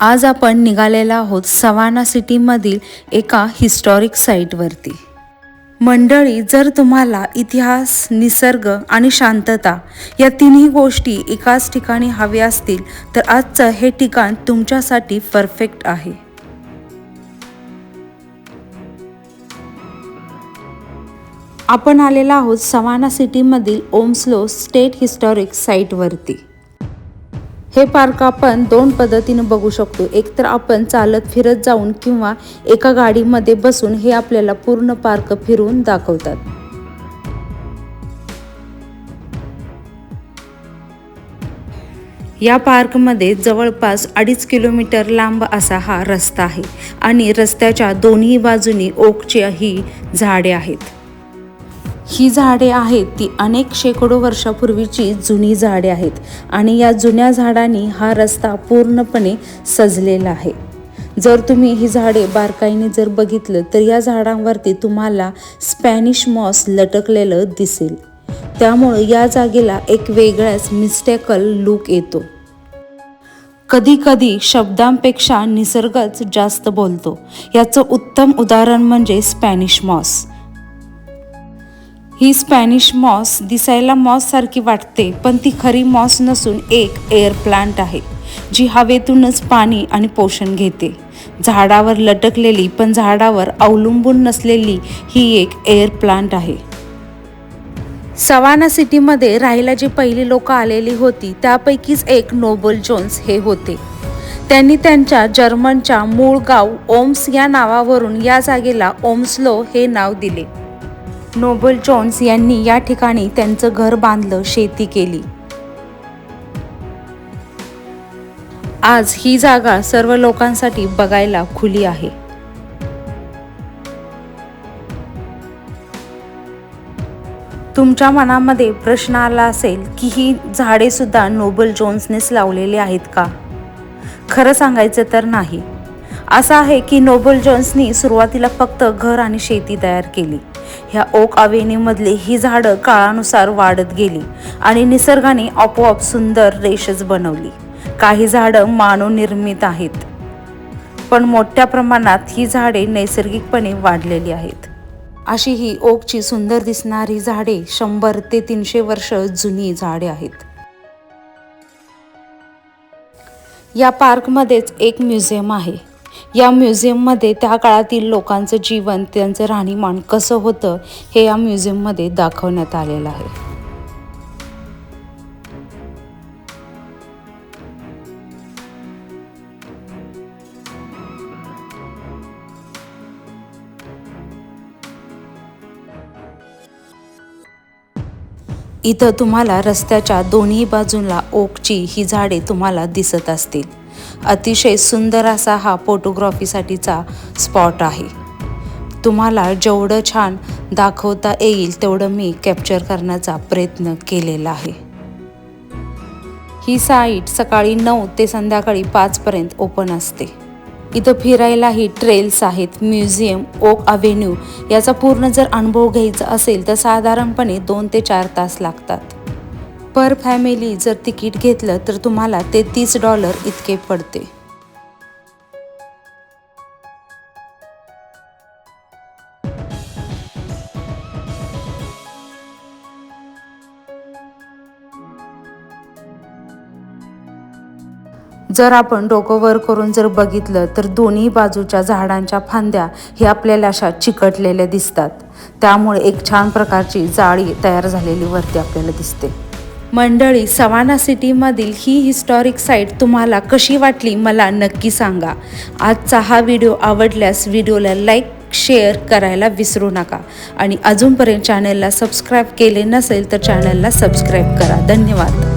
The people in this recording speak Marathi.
आज आपण निघालेला आहोत सवाना सिटीमधील एका हिस्टॉरिक साईटवरती मंडळी जर तुम्हाला इतिहास निसर्ग आणि शांतता या तिन्ही गोष्टी एकाच ठिकाणी हव्या असतील तर आजचं हे ठिकाण तुमच्यासाठी परफेक्ट आहे. आपण आलेलो आहोत सवाना सिटीमधील ओमस्लो स्टेट हिस्टॉरिक साईटवरती हे पार्क आपण दोन पद्धतीने बघू शकतो. एक तर आपण चालत फिरत जाऊन किंवा एका गाडीमध्ये बसून हे आपल्याला पूर्ण पार्क फिरून दाखवतात. या पार्कमध्ये जवळपास अडीच किलोमीटर लांब असा हा रस्ता आहे आणि रस्त्याच्या दोन्ही बाजूनी ओकची ही झाडे आहेत. ही झाडे आहेत ती अनेक शेकडो वर्षापूर्वीची जुनी झाडे आहेत आणि या जुन्या झाडांनी हा रस्ता पूर्णपणे सजलेला आहे. जर तुम्ही ही झाडे बारकाईने जर बघितलं तर या झाडांवरती तुम्हाला स्पॅनिश मॉस लटकलेलं दिसेल. त्यामुळं या जागेला एक वेगळाच मिस्टेकल लुक येतो. कधी कधी शब्दांपेक्षा निसर्गच जास्त बोलतो. याचं उत्तम उदाहरण म्हणजे स्पॅनिश मॉस. ही स्पॅनिश मॉस दिसायला मॉस सारखी वाटते पण ती खरी मॉस नसून एक एअर प्लांट आहे जी हवेतूनच पाणी आणि पोषण घेते. झाडावर लटकलेली पण झाडावर अवलंबून नसलेली ही एक एअर प्लांट आहे. सवाना सिटीमध्ये राहायला जी पहिली लोक आलेली होती त्यापैकीच एक नोबल जोन्स हे होते. त्यांनी त्यांच्या जर्मनच्या मूळ गाव ओम्स या नावावरून या जागेला ओम्सलो हे नाव दिले. नोबल जोन्स यांनी या ठिकाणी त्यांचं घर बांधलं शेती केली. आज ही जागा सर्व लोकांसाठी बघायला खुली आहे. तुमच्या मनामध्ये प्रश्न आला असेल की ही झाडे सुद्धा नोबल जोन्सनेच लावलेली आहेत का? खरं सांगायचं तर नाही. असं आहे की नोबल जोन्सनी सुरुवातीला फक्त घर आणि शेती तयार केली. ह्या ओक अवेनीमधली ही झाडं काळानुसार वाढत गेली आणि निसर्गाने आपोआप सुंदर रेषच बनवली. काही झाडं मानवनिर्मित आहेत पण मोठ्या प्रमाणात ही झाडे नैसर्गिकपणे वाढलेली आहेत. अशी ही ओकची सुंदर दिसणारी झाडे शंभर ते तीनशे वर्ष जुनी झाडे आहेत. या पार्कमध्येच एक म्युझियम आहे. या म्युझियममध्ये त्या काळातील लोकांचं जीवन त्यांचं राहणीमान कसं होतं हे या म्युझियममध्ये दाखवण्यात आलेलं आहे. इथं तुम्हाला रस्त्याच्या दोन्ही बाजूला ओकची ही झाडे तुम्हाला दिसत असतील. अतिशय सुंदर असा हा फोटोग्राफीसाठीचा स्पॉट आहे. तुम्हाला जेवढं छान दाखवता येईल तेवढं मी कॅप्चर करण्याचा प्रयत्न केलेला आहे. ही साईट सकाळी नऊ ते संध्याकाळी पाचपर्यंत ओपन असते. इथं फिरायलाही ट्रेल्स आहेत म्युझियम ओक अव्हेन्यू याचा पूर्ण जर अनुभव घ्यायचा असेल तर साधारणपणे दोन ते चार तास लागतात. पर फॅमिली जर तिकीट घेतलं तर तुम्हाला ते तीस डॉलर इतके पडते. जर आपण डोकं वर करून जर बघितलं तर दोन्ही बाजूच्या झाडांच्या फांद्या हे आपल्याला अशा चिकटलेल्या दिसतात. त्यामुळे एक छान प्रकारची जाळी तयार झालेली वरती आपल्याला दिसते. मंडळी सवाना सिटीमधील ही हिस्टॉरिक साईट तुम्हाला कशी वाटली मला नक्की सांगा. आजचा हा व्हिडिओ आवडल्यास व्हिडिओला लाईक शेअर करायला विसरू नका. आणि अजूनपर्यंत चॅनलला सबस्क्राईब केले नसेल तर चॅनलला सबस्क्राईब करा. धन्यवाद.